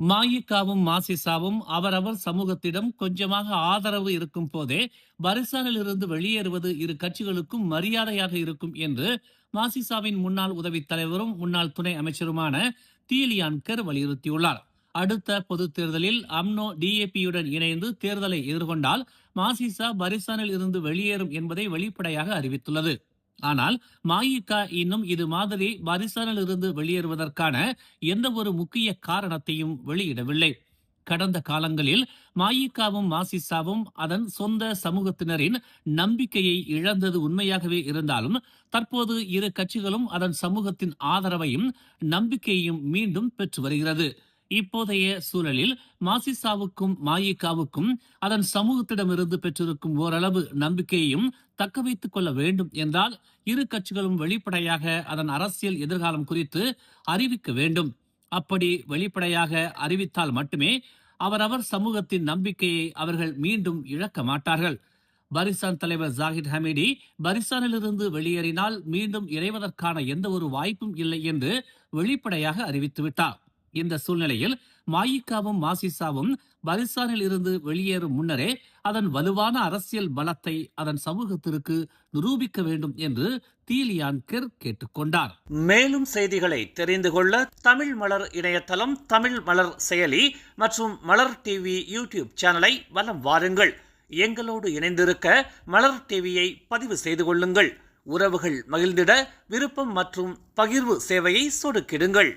மாயிக்காவும் மாசிசாவும் அவரவர் சமூகத்திடம் கொஞ்சமாக ஆதரவு இருக்கும் போதே பரிசானிலிருந்து வெளியேறுவது இரு கட்சிகளுக்கும் மரியாதையாக இருக்கும் என்று மாசிசாவின் முன்னாள் உதவித் தலைவரும் முன்னாள் துணை அமைச்சருமான தீலியான்கர் வலியுறுத்தியுள்ளார். அடுத்த பொது தேர்தலில் அம்னோ டிஏபியுடன் இணைந்து தேர்தலை எதிர்கொண்டால் மாசிசா பரிசானில் இருந்து வெளியேறும் என்பதை வெளிப்படையாக அறிவித்துள்ளது. ஆனால் மாயிகா இன்னும் இது மாதிரி பரிசானில் வெளியேறுவதற்கான எந்த ஒரு முக்கிய காரணத்தையும் வெளியிடவில்லை. கடந்த காலங்களில் மாயிகாவும் மாசிசாவும் அதன் சொந்த சமூகத்தினரின் நம்பிக்கையை இழந்தது உண்மையாகவே இருந்தாலும் தற்போது இரு கட்சிகளும் அதன் சமூகத்தின் ஆதரவையும் நம்பிக்கையையும் மீண்டும் பெற்று வருகிறது. இப்போதைய சூழலில் மாசிசாவுக்கும் மாயிகாவுக்கும் அதன் சமூகத்திடமிருந்து பெற்றிருக்கும் ஓரளவு நம்பிக்கையையும் தக்க வைத்துக் கொள்ள வேண்டும் என்றால் இரு கட்சிகளும் வெளிப்படையாக அதன் அரசியல் எதிர்காலம் குறித்து அறிவிக்க வேண்டும். அப்படி வெளிப்படையாக அறிவித்தால் மட்டுமே அவரவர் சமூகத்தின் நம்பிக்கையை அவர்கள் மீண்டும் இழக்க மாட்டார்கள். பரிசான் தலைவர் ஜாகிர் ஹமீடி பரிசானிலிருந்து வெளியேறினால் மீண்டும் இணைவதற்கான எந்த ஒரு வாய்ப்பும் இல்லை என்று வெளிப்படையாக அறிவித்துவிட்டார். இந்த சூழ்நிலையில் மாயிக்காவும் மாசிசாவும் பலிசானில் இருந்து வெளியேறும் முன்னரே அதன் வலுவான அரசியல் பலத்தை அதன் சமூகத்திற்கு நிரூபிக்க வேண்டும் என்று தீலியான்கர் கேட்டுக்கொண்டார் மேலும் செய்திகளை தெரிந்து கொள்ள தமிழ் மலர் இணையதளம் தமிழ் மலர் செயலி மற்றும் மலர் டிவி யூடியூப் சேனலை வலம் வாருங்கள். எங்களோடு இணைந்திருக்க மலர் டிவியை பதிவு செய்து கொள்ளுங்கள். உறவுகள் மகிழ்ந்திட விருப்பம் மற்றும் பகிர்வு சேவையை சொடுக்கிடுங்கள்.